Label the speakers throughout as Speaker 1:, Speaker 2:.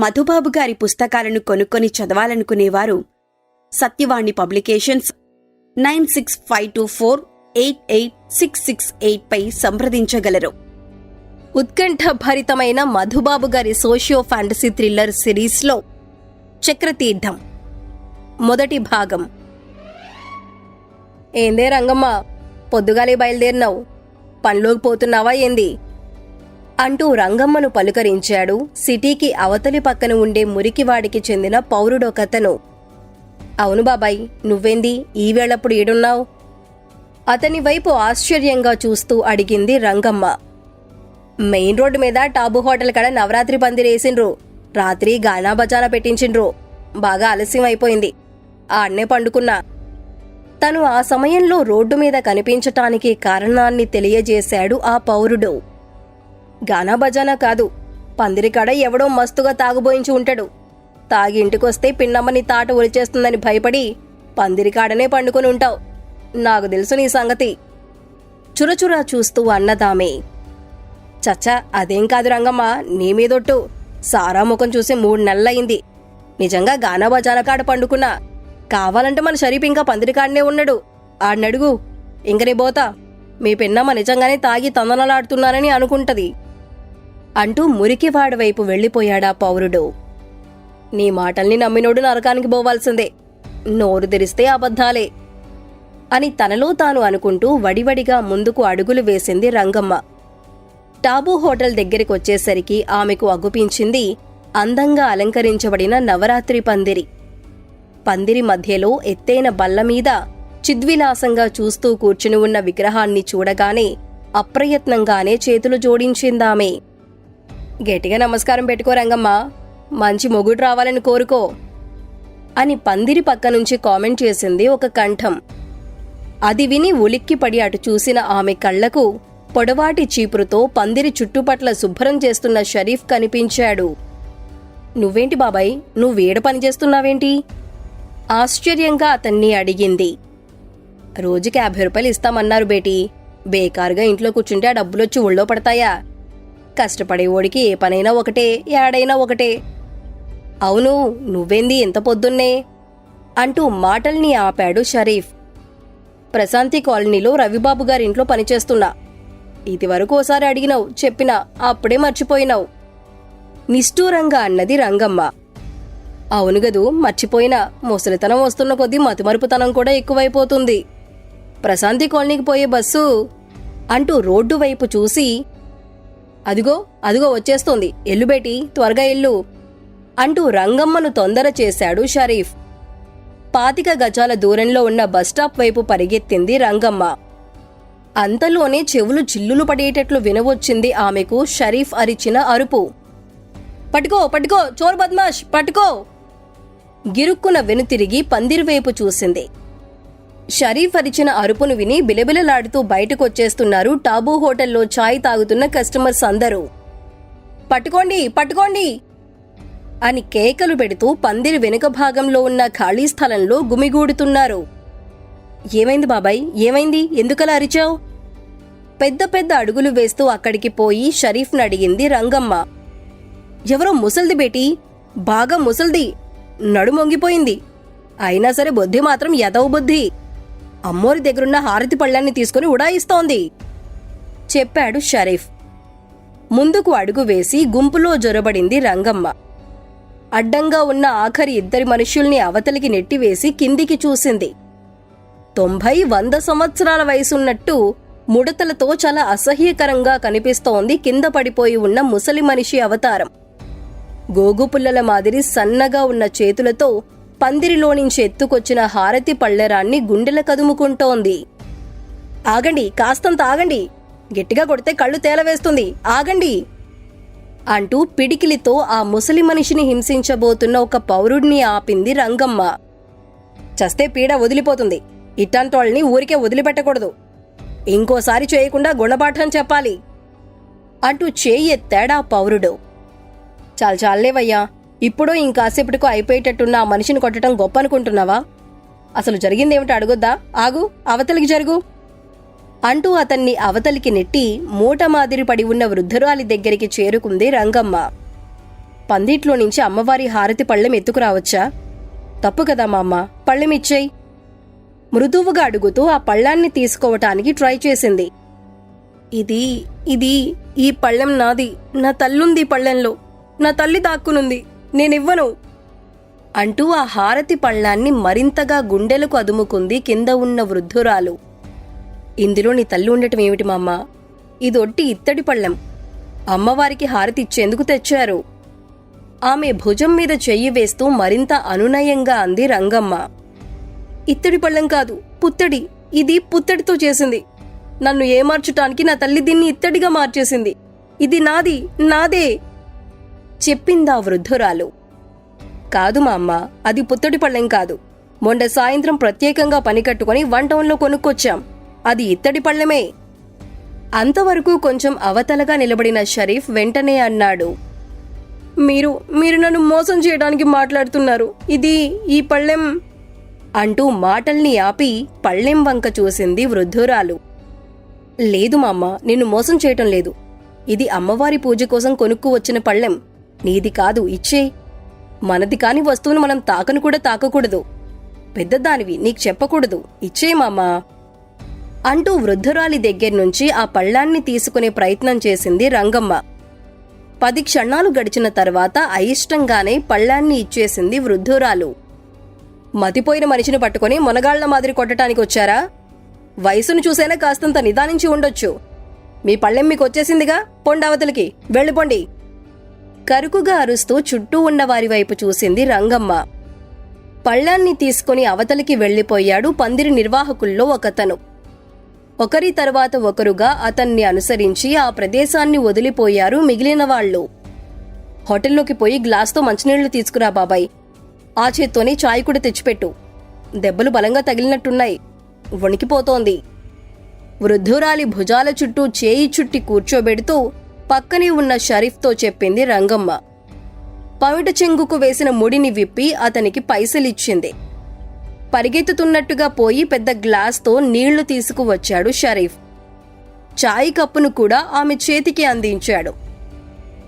Speaker 1: మధుబాబు గారి పుస్తకాలను కొనుక్కొని చదవాలనుకునేవారు. Satyavani publications nine six five two four eight eight six six eight పై సంప్రదించగలరు. ఉత్కంఠభరితమైన మధుబాబు గారి సోషియో ఫ్యాంటసీ థ్రిల్లర్ సిరీస్లో చక్రతీర్థం. మొదటి భాగం. ఏందే రంగమ్మ పొద్దుగాలే బయలుదేరినావు. పనిలోకి పోతున్నావా ఏంది? అంటూ రంగమ్మను పలుకరించాడు. సిటీకి అవతలి పక్కన ఉండే మురికివాడికి చెందిన పౌరుడొకతను అవును బాబాయ్ నువ్వేంది? ఈ వేళప్పుడు ఏడున్నావు? అతని వైపు ఆశ్చర్యంగా చూస్తూ అడిగింది రంగమ్మ. మెయిన్ రోడ్డు మీద టాబు హోటల్ కాడ నవరాత్రి పందిరేసిండ్రు రాత్రి గానా బజానా పెట్టించిండ్రు. బాగా ఆలస్యం అయిపోయింది. ఆడనే పండుకున్నా. తను ఆ సమయంలో రోడ్డు మీద కనిపించటానికి కారణాన్ని తెలియజేశాడు ఆ పౌరుడు. గానా బజానా కాదు. పందిరికాడ ఎవడో మస్తుగా తాగుబోయించి ఉంటాడు. తాగి ఇంటికొస్తే పిన్నమ్మని తాట ఒలిచేస్తుందని భయపడి పందిరికాడనే పండుకొని ఉంటావు. నాకు తెలుసు నీ సంగతి. చురచురా చూస్తూ అన్నదామే. చచ్చా అదేం కాదు రంగమ్మ నీ మీదొట్టు సారా ముఖం చూసి మూడు నెలలయింది నిజంగా గానా బజానా కాడ పండుకున్నా కావాలంటే మన షరీఫ్ ఇంకా పందిరికాడనే ఉన్నాడు. ఆడినడుగు ఇంకనే పోతా మీ పిన్నమ్మ నిజంగానే తాగి తందనలాడుతున్నానని అనుకుంటది. అంటూ మురికివాడి వైపు వెళ్ళిపోయాడా పౌరుడు. నీ మాటల్ని నమ్మినోడు నరకానికి పోవాల్సిందే. నోరు తెరిస్తే అబద్ధాలే. అని తనలో తాను అనుకుంటూ వడివడిగా ముందుకు అడుగులు వేసింది రంగమ్మ. టాబూ హోటల్ దగ్గరికి వచ్చేసరికి ఆమెకు అగుపించింది అందంగా అలంకరించబడిన నవరాత్రి పందిరి. పందిరి మధ్యలో ఎత్తైన బల్ల మీద చిద్విలాసంగా చూస్తూ కూర్చుని ఉన్న విగ్రహాన్ని చూడగానే అప్రయత్నంగానే చేతులు జోడించిందామే. గట్టిగా నమస్కారం పెట్టుకో రంగమ్మ. మంచి మొగుడు రావాలని కోరుకో. అని పందిరి పక్క నుంచి కామెంట్ చేసింది ఒక కంఠం. అది విని ఉలిక్కిపడి అటు చూసిన ఆమె కళ్ళకు పొడవాటి చీపురుతో పందిరి చుట్టుపట్ల శుభ్రం చేస్తున్న షరీఫ్ కనిపించాడు. నువ్వేంటి బాబాయ్? నువ్వేడ పనిచేస్తున్నావేంటి ఆశ్చర్యంగా అతన్ని అడిగింది. రోజుకి యాభై రూపాయలు ఇస్తామన్నారు బేటీ. బేకారుగా ఇంట్లో కూర్చుంటే ఆ డబ్బులొచ్చి ఒళ్ళో పడతాయా? కష్టపడే ఓడికి ఏ పనైనా ఒకటే ఏడైనా ఒకటే. అవును నువ్వేంది ఇంత పొద్దున్నే? అంటూ మాటల్ని ఆపాడు షరీఫ్. ప్రశాంతి కాలనీలో రవిబాబు గారింట్లో పనిచేస్తున్నా. ఇదివరకు ఓసారి అడిగినావు చెప్పినా అప్పుడే మర్చిపోయినావు. నిష్ఠూరంగా అన్నది రంగమ్మ. అవును గదు మర్చిపోయినా ముసలితనం వస్తున్న కొద్దీ మతిమరుపుతనం కూడా ఎక్కువైపోతుంది. ప్రశాంతి కాలనీకి పోయే బస్సు అంటూ రోడ్డు వైపు చూసి అదిగో అదిగో వచ్చేస్తోంది. ఎల్లుబేటి త్వరగా ఎల్లు అంటూ రంగమ్మను తొందర చేశాడు షరీఫ్. పాతిక గజాల దూరంలో ఉన్న బస్టాప్ వైపు పరిగెత్తింది రంగమ్మ. అంతలోనే చెవులు చిల్లులు పడేటట్లు వినవచ్చింది ఆమెకు షరీఫ్ అరిచిన అరుపు. పట్టుకో పట్టుకో చోర్ బద్మాష్ పట్టుకో! గిరుక్కున వెనుతిరిగి పందిరివైపు చూసింది. షరీఫ్ అరిచిన అరుపును విని బిలబిలలాడుతూ బయటకొచ్చేస్తున్నారు టాబూ హోటల్లో ఛాయ్ తాగుతున్న కస్టమర్స్ అందరూ. పట్టుకోండి పట్టుకోండి! అని కేకలు పెడుతూ పందిరి వెనుక భాగంలో ఉన్న ఖాళీ స్థలంలో గుమిగూడుతున్నారు. ఏమైంది బాబాయ్? ఏమైంది? ఎందుకలా అరిచావు? పెద్ద పెద్ద అడుగులు వేస్తూ అక్కడికి పోయి షరీఫ్ను అడిగింది రంగమ్మ. ఎవరో ముసల్ది బేటీ బాగా ముసల్ది నడుమొంగిపోయింది. అయినా సరే బుద్ధి మాత్రం ఎదవ బుద్ధి అమ్మోరి దగ్గరున్న హారతి పళ్ళాన్ని తీసుకుని ఉడాయిస్తోంది. చెప్పాడు షరీఫ్. ముందుకు అడుగు వేసి గుంపులో జొరబడింది రంగమ్మ. అడ్డంగా ఉన్న ఆఖరి ఇద్దరి మనుష్యుల్ని అవతలికి నెట్టివేసి కిందికి చూసింది. తొంభై వంద సంవత్సరాల వయసున్నట్టు ముడతలతో చాలా అసహ్యకరంగా కనిపిస్తోంది కింద పడిపోయి ఉన్న ముసలి మనిషి అవతారం. గోగుపుల్లల మాదిరి సన్నగా ఉన్న చేతులతో పందిరిలో నుంచి ఎత్తుకొచ్చిన హారతి పళ్ళెరాన్ని గుండెల కదుముకుంటోంది. ఆగండి కాస్తంత ఆగండి. గట్టిగా కొడితే కళ్ళు తేలవేస్తుంది. ఆగండి. అంటూ పిడికిలితో ఆ ముసలి మనిషిని హింసించబోతున్న ఒక పౌరుడిని ఆపింది రంగమ్మ. చస్తే పీడ వదిలిపోతుంది. ఇట్టంటోళ్ళని ఊరికే వదిలిపెట్టకూడదు. ఇంకోసారి చేయకుండా గుణపాఠం చెప్పాలి. అంటూ చేయి ఎత్తాడా పౌరుడు. చాలు చాలేవయ్యా ఇప్పుడు ఇంకాసేపటికు అయిపోయేటట్టున్న ఆ మనిషిని కొట్టడం గొప్ప అనుకుంటున్నావా అసలు జరిగిందేమిటో అడుగుద్దా? ఆగు అవతలికి జరుగు. అంటూ అతన్ని అవతలికి నెట్టి మూట మాదిరి పడి ఉన్న వృద్ధురాలి దగ్గరికి చేరుకుంది రంగమ్మ. పందిట్లో నుంచి అమ్మవారి హారతి పళ్ళెం ఎత్తుకురావచ్చా తప్పు కదా మా అమ్మ పళ్ళెమిచ్చేయి మృదువుగా అడుగుతూ ఆ పళ్ళాన్ని తీసుకోవటానికి ట్రై చేసింది. ఇది ఇది ఈ పళ్ళెం నాది. నా తల్లుంది పళ్ళెంలో. నా తల్లి దాక్కునుంది. నేనివ్వను. అంటూ ఆ హారతి పళ్ళాన్ని మరింతగా గుండెలకు అదుముకుంది కింద ఉన్న వృద్ధురాలు. ఇందులో నీ తల్లి ఉండటం ఏమిటి మామ్మ ఇది ఒట్టి ఇత్తడి పళ్ళెం. అమ్మవారికి హారతి ఇచ్చేందుకు తెచ్చారు. ఆమె భుజం మీద చెయ్యి వేస్తూ మరింత అనునయంగా అంది రంగమ్మ. ఇత్తడి పళ్ళెం కాదు పుత్తడి. ఇది పుత్తడితో చేసింది. నన్ను ఏమార్చటానికి నా తల్లి దీన్ని ఇత్తడిగా మార్చేసింది. ఇది నాది నాదే. చెప్పిందా వృద్ధురాలు? కాదు మా అమ్మ అది పుత్తడి పళ్ళెం కాదు. మొండ సాయంత్రం ప్రత్యేకంగా పని కట్టుకుని వన్ టౌన్లో కొనుక్కొచ్చాం. అది ఇత్తడి పళ్ళెమే. అంతవరకు కొంచెం అవతలగా నిలబడిన షరీఫ్ వెంటనే అన్నాడు. మీరు మీరు నన్ను మోసం చేయడానికి మాట్లాడుతున్నారు. ఇది ఈ పళ్ళెం? అంటూ మాటల్ని ఆపి పళ్ళెం వంక చూసింది వృద్ధురాలు. లేదు మామ్మ నిన్ను మోసం చేయటం లేదు. ఇది అమ్మవారి పూజ కోసం కొనుక్కు వచ్చిన పళ్ళెం. నీది కాదు ఇచ్చే. మనది కాని వస్తువును మనం తాకను కూడా తాకకూడదు. పెద్దదానివి నీకు చెప్పకూడదు. ఇచ్చే మామా. అంటూ వృద్ధురాలి దగ్గర్నుంచి ఆ పళ్ళాన్ని తీసుకునే ప్రయత్నం చేసింది రంగమ్మ. పది క్షణాలు గడిచిన తర్వాత అయిష్టంగానే పళ్ళాన్ని ఇచ్చేసింది వృద్ధురాలు. మతిపోయిన మనిషిని పట్టుకొని మునగాళ్ళ మాదిరి కొట్టడానికి వచ్చారా? వయసును చూసైనా కాస్తంత నిదానించి ఉండొచ్చు. మీ పళ్ళెం మీకు వచ్చేసిందిగా? పొండావతలకి వెళ్ళిపోండి. కరుకుగా అరుస్తూ చుట్టూ ఉన్నవారి వైపు చూసింది రంగమ్మ. పళ్ళాన్ని తీసుకుని అవతలికి వెళ్ళిపోయాడు పందిరి నిర్వాహకుల్లో ఒకతను. ఒకరి తర్వాత ఒకరుగా అతన్ని అనుసరించి ఆ ప్రదేశాన్ని వదిలిపోయారు మిగిలిన వాళ్ళు హోటల్లోకి పోయి గ్లాస్తో మంచినీళ్ళు తీసుకురా బాబాయ్. ఆ చేత్తోనే చాయ్ కూడా తెచ్చిపెట్టు. దెబ్బలు బలంగా తగిలినట్టున్నాయి. వణికిపోతోంది. వృద్ధురాలి భుజాల చుట్టూ చేయి చుట్టి కూర్చోబెడుతూ పక్కనే ఉన్న షరీఫ్తో చెప్పింది రంగమ్మ. పవిట చెంగుకు వేసిన ముడిని విప్పి అతనికి పైసలిచ్చింది. పరిగెత్తుతున్నట్టుగా పోయి పెద్ద గ్లాస్తో నీళ్ళు తీసుకువచ్చాడు షరీఫ్. చాయ్ కప్పును కూడా ఆమె చేతికి అందించాడు.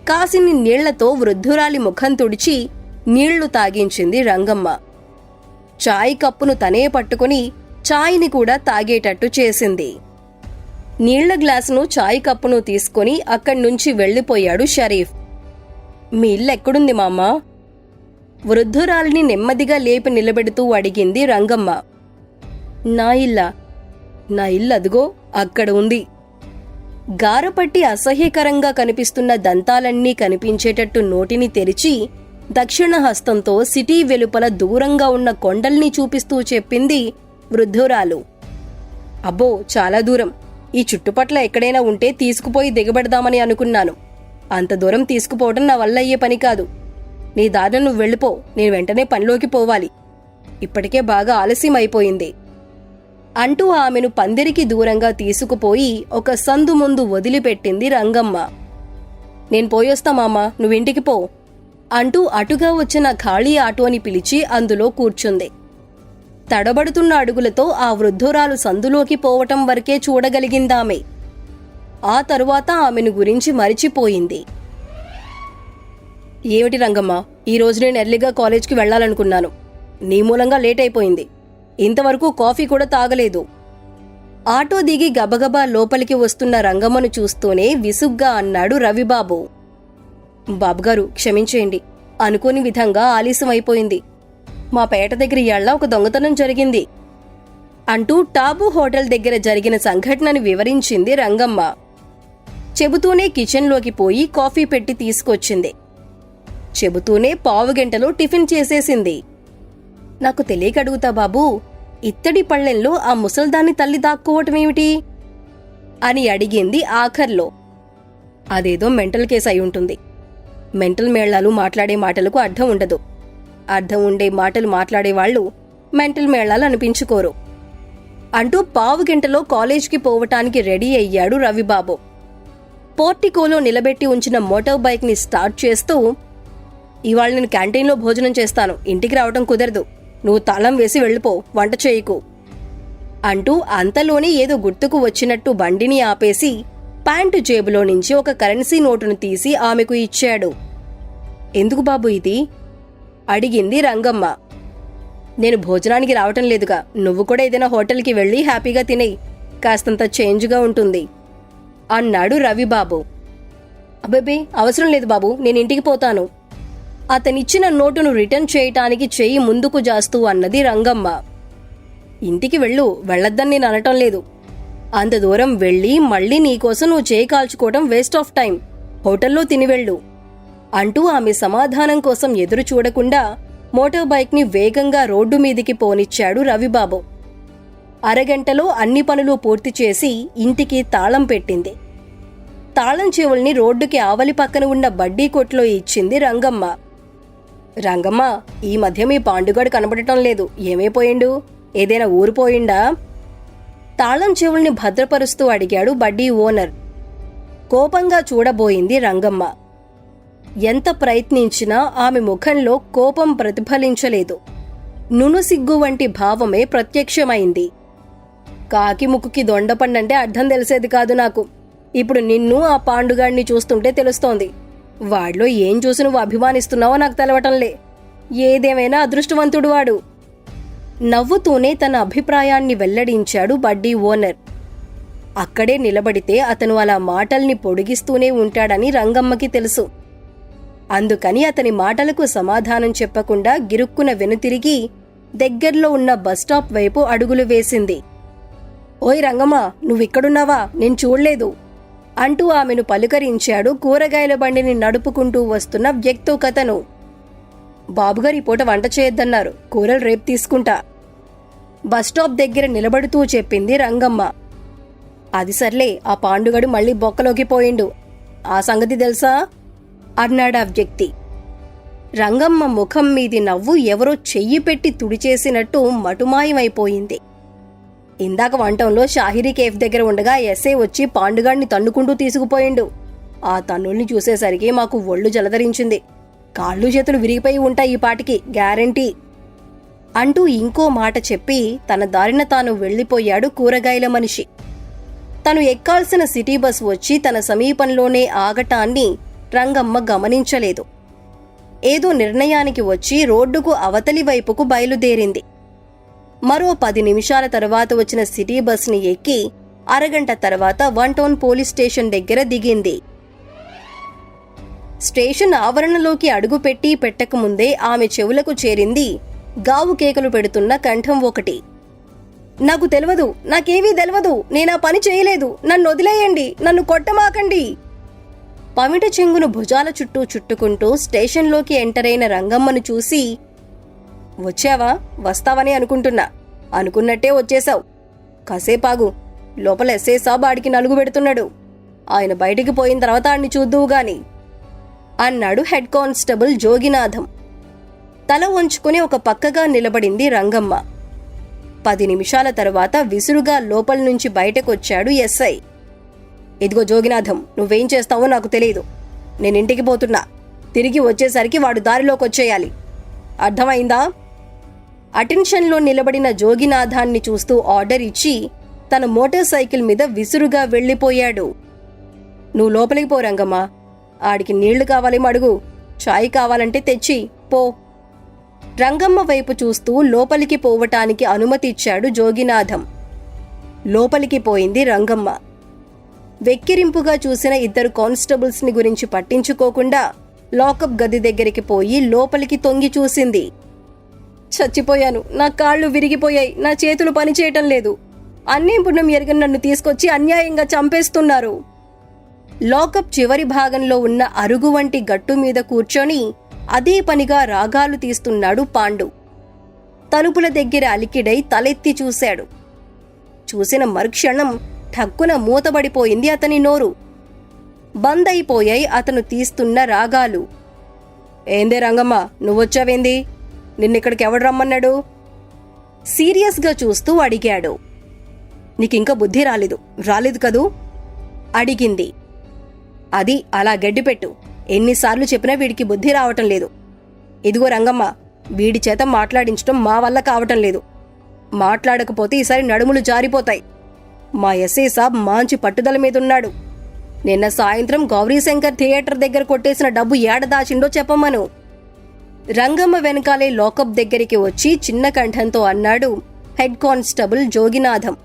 Speaker 1: కాసిని నీళ్ళతో వృద్ధురాలి ముఖం తుడిచి నీళ్ళు తాగించింది రంగమ్మ. చాయ్ కప్పును తనే పట్టుకుని చాయ్ని కూడా తాగేటట్టు చేసింది. నీళ్ళ గ్లాసును చాయ్ కప్పును తీసుకుని అక్కడి నుంచి వెళ్ళిపోయాడు షరీఫ్. మీ ఇల్లు ఎక్కడుంది మామా వృద్ధురాలిని నెమ్మదిగా లేపి నిలబెడుతూ అడిగింది రంగమ్మ. నా ఇల్లా. నా ఇల్లు అదుగో అక్కడ ఉంది. గారపట్టి అసహ్యకరంగా కనిపిస్తున్న దంతాలన్నీ కనిపించేటట్టు నోటిని తెరిచి దక్షిణ హస్తంతో సిటీ వెలుపల దూరంగా ఉన్న కొండల్ని చూపిస్తూ చెప్పింది వృద్ధురాలు. అబ్బో చాలా దూరం. ఈ చుట్టుపట్ల ఎక్కడైనా ఉంటే తీసుకుపోయి దిగబెడదామని అనుకున్నాను. అంత దూరం తీసుకుపోవటం నా వల్ల అయ్యే పని కాదు. నీ దారిన నువ్వు వెళ్ళిపో నేను వెంటనే పనిలోకి పోవాలి. ఇప్పటికే బాగా ఆలస్యం అయిపోయింది అంటూ ఆమెను పందిరికి దూరంగా తీసుకుపోయి ఒక సందు ముందు వదిలిపెట్టింది రంగమ్మ. నేను పోయొస్తా మామా నువ్వింటికి పో అంటూ అటుగా వచ్చిన ఖాళీ ఆటోని పిలిచి అందులో కూర్చుంది. తడబడుతున్న అడుగులతో ఆ వృద్ధురాలు సందులోకి పోవటం వరకే చూడగలిగిందామె. ఆ తరువాత ఆమెను గురించి మరిచిపోయింది. ఏమిటి రంగమ్మ ఈ రోజు నేను ఎర్లీగా కాలేజ్కి వెళ్ళాలనుకున్నాను. నీ మూలంగా లేట్ అయిపోయింది ఇంతవరకు కాఫీ కూడా తాగలేదు. ఆటో దిగి గబగబా లోపలికి వస్తున్న రంగమ్మను చూస్తూనే విసుగ్గా అన్నాడు రవిబాబు. బాబుగారు క్షమించేయండి. అనుకోని విధంగా ఆలస్యం అయిపోయింది మా పేట దగ్గర ఇయాళ్ళ ఒక దొంగతనం జరిగింది అంటూ టాబు హోటల్ దగ్గర జరిగిన సంఘటనను వివరించింది రంగమ్మ. చెబుతూనే కిచెన్లోకి పోయి కాఫీ పెట్టి తీసుకొచ్చింది. చెబుతూనే పావుగంటలో టిఫిన్ చేసేసింది. నాకు తెలియకడుగుతా బాబూ ఇత్తడి పళ్ళెంలో ఆ ముసల్దాన్ని తల్లి దాక్కోవటమేమిటి అని అడిగింది ఆఖర్లో. అదేదో మెంటల్ కేసు అయి ఉంటుంది. మెంటల్ మేళాలు మాట్లాడే మాటలకు అర్థం ఉండదు. అర్థం ఉండే మాటలు మాట్లాడేవాళ్ళు మెంటల్ మేళాలు అనిపించుకోరు. అంటూ పావు గంటలో కాలేజ్కి పోవటానికి రెడీ అయ్యాడు రవిబాబు. పోర్టికోలో నిలబెట్టి ఉంచిన మోటార్ బైక్ని స్టార్ట్ చేస్తూ ఇవాళ నేను క్యాంటీన్లో భోజనం చేస్తాను ఇంటికి రావటం కుదరదు నువ్వు తాళం వేసి వెళ్ళిపో వంట చేయకు అంటూ అంతలోనే ఏదో గుర్తుకు వచ్చినట్టు బండిని ఆపేసి ప్యాంటు జేబులో నుంచి ఒక కరెన్సీ నోటును తీసి ఆమెకు ఇచ్చాడు. ఎందుకు బాబు ఇది? అడిగింది రంగమ్మ. నేను భోజనానికి రావటం లేదుగా నువ్వు కూడా ఏదైనా హోటల్కి వెళ్ళి హ్యాపీగా తినేయి కాస్తంత చేంజ్గా ఉంటుంది అన్నాడు రవిబాబు. అబ్బేబే అవసరం లేదు బాబు నేను ఇంటికి పోతాను. అతనిచ్చిన నోటును రిటర్న్ చేయటానికి చెయ్యి ముందుకు జాస్తూ అన్నది రంగమ్మ. ఇంటికి వెళ్ళు వెళ్ళొద్దని నేను అనటం లేదు. అంత దూరం వెళ్ళి మళ్ళీ నీకోసం నువ్వు చేయి కాల్చుకోవడం వేస్ట్ ఆఫ్ టైం. హోటల్లో తిని వెళ్ళు. అంటూ ఆమె సమాధానం కోసం ఎదురు చూడకుండా మోటార్ బైక్ని వేగంగా రోడ్డు మీదికి పోనిచ్చాడు రవిబాబు. అరగంటలో అన్ని పనులు పూర్తి చేసి ఇంటికి తాళం పెట్టింది. తాళం చెవుల్ని రోడ్డుకి ఆవలి పక్కన ఉన్న బడ్డీ కొట్లో ఇచ్చింది రంగమ్మ. రంగమ్మ ఈ మధ్య మీ పాండుగాడు కనబడటం లేదు. ఏమైపోయిండు ఏదైనా ఊరిపోయిండా తాళం చెవుల్ని భద్రపరుస్తూ అడిగాడు బడ్డీ ఓనర్. కోపంగా చూడబోయింది రంగమ్మ. ఎంత ప్రయత్నించినా ఆమె ముఖంలో కోపం ప్రతిఫలించలేదు. నునుసిగ్గు వంటి భావమే ప్రత్యక్షమైంది. కాకి ముక్కుకి దొండపండంటే అర్థం తెలిసేది కాదు నాకు. ఇప్పుడు నిన్ను ఆ పాండుగాడిని చూస్తుంటే తెలుస్తోంది. వాడిలో ఏం చూసి నువ్వు అభిమానిస్తున్నావో నాకు తెలవటంలే ఏదేమైనా అదృష్టవంతుడు వాడు. నవ్వుతూనే తన అభిప్రాయాన్ని వెల్లడించాడు బడ్డీ ఓనర్. అక్కడే నిలబడితే అతను అలా మాటల్ని పొడిగిస్తూనే ఉంటాడని రంగమ్మకి తెలుసు. అందుకని అతని మాటలకు సమాధానం చెప్పకుండా గిరుక్కున వెనుతిరిగి దగ్గర్లో ఉన్న బస్టాప్ వైపు అడుగులు వేసింది. ఓయ్ రంగమ్మ నువ్విక్కడున్నావా? నేను చూడలేదు. అంటూ ఆమెను పలుకరించాడు కూరగాయల బండిని నడుపుకుంటూ వస్తున్న వ్యక్తోకతను కథను. బాబుగారి పూట వంట చేయొద్దన్నారు. కూరలు రేపు తీసుకుంటా. బస్టాప్ దగ్గర నిలబడుతూ చెప్పింది రంగమ్మ. అది సర్లే ఆ పాండుగడు మళ్ళీ బొక్కలోకి పోయిండు. ఆ సంగతి తెలుసా? అన్నాడా వ్యక్తి. రంగమ్మ ముఖం మీది నవ్వు ఎవరో చెయ్యి పెట్టి తుడిచేసినట్టు మటుమాయమైపోయింది. ఇందాక వంటంలో షాహిరీ కేఫ్ దగ్గర ఉండగా ఎస్ఏ వచ్చి పాండుగాడిని తన్నుకుంటూ తీసుకుపోయిండు. ఆ తన్నుల్ని చూసేసరికి మాకు ఒళ్ళు జలధరించింది కాళ్ళు చేతులు విరిగిపోయి ఉంటాయి ఈ పాటికి గ్యారంటీ. అంటూ ఇంకో మాట చెప్పి తన దారిన తాను వెళ్ళిపోయాడు కూరగాయల మనిషి. తను ఎక్కాల్సిన సిటీ బస్ వచ్చి తన సమీపంలోనే ఆగటాన్ని రంగమ్మ గమనించలేదు. ఏదో నిర్ణయానికి వచ్చి రోడ్డుకు అవతలి వైపుకు బయలుదేరింది. మరో పది నిమిషాల తర్వాత వచ్చిన సిటీ బస్ని ఎక్కి అరగంట తర్వాత వన్ టౌన్ పోలీస్ స్టేషన్ దగ్గర దిగింది. స్టేషన్ ఆవరణలోకి అడుగుపెట్టి పెట్టకముందే ఆమె చెవులకు చేరింది. గావు కేకలు పెడుతున్న కంఠం ఒకటి. నాకు తెలియదు నాకేమీ తెలియదు నేనా పని చేయలేదు నన్ను వదిలేయండి నన్ను కొట్టమాకండి పమిట చెంగును భుజాల చుట్టూ చుట్టుకుంటూ స్టేషన్లోకి ఎంటర్ అయిన రంగమ్మను చూసి వచ్చావా? వస్తావని అనుకుంటున్నా. అనుకున్నట్టే వచ్చేశావు. కాసేపాగు. లోపల ఎస్ఏ సాబ్ ఆడికి నలుగు పెడుతున్నాడు. ఆయన బయటికి పోయిన తర్వాత ఆడిని చూద్దువు గాని. అన్నాడు హెడ్ కానిస్టేబుల్ జోగినాథం. తల వంచుకుని ఒక పక్కగా నిలబడింది రంగమ్మ. పది నిమిషాల తర్వాత విసురుగా లోపల నుంచి బయటకొచ్చాడు ఎస్ఐ. ఇదిగో జోగినాథం నువ్వేం చేస్తావో నాకు తెలియదు నేను ఇంటికి పోతున్నా. తిరిగి వచ్చేసరికి వాడు దారిలోకి వచ్చేయాలి. అర్థమైందా? అటెన్షన్లో నిలబడిన జోగినాథాన్ని చూస్తూ ఆర్డర్ ఇచ్చి తన మోటార్ సైకిల్ మీద విసురుగా వెళ్ళిపోయాడు. నువ్వు లోపలికి పో రంగమ్మా. ఆడికి నీళ్ళు కావాలి అడుగు చాయ్ కావాలంటే తెచ్చి పో. రంగమ్మ వైపు చూస్తూ లోపలికి పోవటానికి అనుమతి ఇచ్చాడు జోగినాథం. లోపలికి పోయింది రంగమ్మ. వెక్కిరింపుగా చూసిన ఇద్దరు కానిస్టేబుల్స్ని గురించి పట్టించుకోకుండా లాకప్ గది దగ్గరికి పోయి లోపలికి తొంగి చూసింది. చచ్చిపోయాను. నా కాళ్ళు విరిగిపోయాయి. నా చేతులు పనిచేయటం లేదు. అన్నీ పుణ్యం ఎరగని నన్ను తీసుకొచ్చి అన్యాయంగా చంపేస్తున్నారు. లోకప్ చివరి భాగంలో ఉన్న అరుగు వంటి గట్టు మీద కూర్చొని అదే పనిగా రాగాలు తీస్తున్నాడు పాండు. తలుపుల దగ్గర అలికిడై తలెత్తి చూశాడు. చూసిన మరుక్షణం ఠక్కున మూతబడిపోయింది అతని నోరు. బంద్ అయిపోయాయి అతను తీస్తున్న రాగాలు. ఏందే రంగమ్మ నువ్వొచ్చావేంది? నిన్నిక్కడికి ఎవడు రమ్మన్నాడు? సీరియస్గా చూస్తూ అడిగాడు. నీకింకా బుద్ధి రాలేదు. రాలేదు కదూ? అడిగింది. అది అలా గడ్డిపెట్టు. ఎన్నిసార్లు చెప్పినా వీడికి బుద్ధి రావటం లేదు. ఇదిగో రంగమ్మ వీడి చేత మాట్లాడించటం మా వల్ల కావటం లేదు. మాట్లాడకపోతే ఈసారి నడుములు జారిపోతాయి. మా ఎస్ఐ సాబ్ మాంచి పట్టుదల మీదున్నాడు. నిన్న సాయంత్రం గౌరీశంకర్ థియేటర్ దగ్గర కొట్టేసిన డబ్బు ఏడ దాచిండో చెప్పమను. రంగమ్మ వెనకాలే లాకప్ దగ్గరికి వచ్చి చిన్న కంఠంతో అన్నాడు హెడ్ కానిస్టబుల్ జోగినాథం.